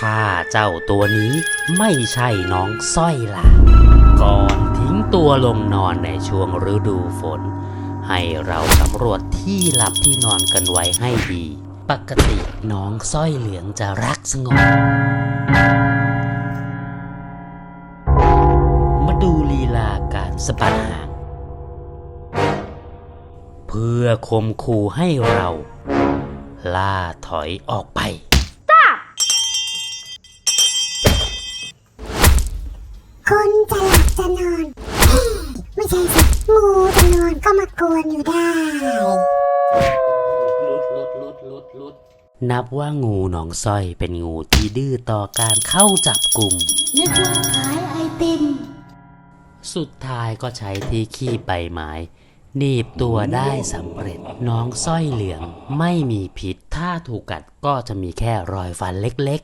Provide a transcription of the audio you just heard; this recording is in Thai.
ถ้าเจ้าตัวนี้ไม่ใช่น้องสร้อยล่ะก่อนทิ้งตัวลงนอนในช่วงฤดูฝน ให้เราสำรวจที่หลับที่นอนกันไว้ให้ดี ปกติน้องสร้อยเหลืองจะรักสงบมาดูลีลาการสะบัดหางเพื่อคมคู่ให้เรา ล่าถอยออกไป คนจะหลับจะนอน ไม่ใช่สิงูจะนอนก็มากวนอยู่ได้ นับว่างูหนองสร้อยเป็นงูที่ดื้อต่อการเข้าจับกลุ่ม นึกว่าขายไอติม สุดท้ายก็ใช้ที่ขี้ใบไม้หนีบตัวได้สำเร็จน้องสร้อยเหลืองไม่มีพิษ ถ้าถูกกัดก็จะมีแค่รอยฟันเล็ก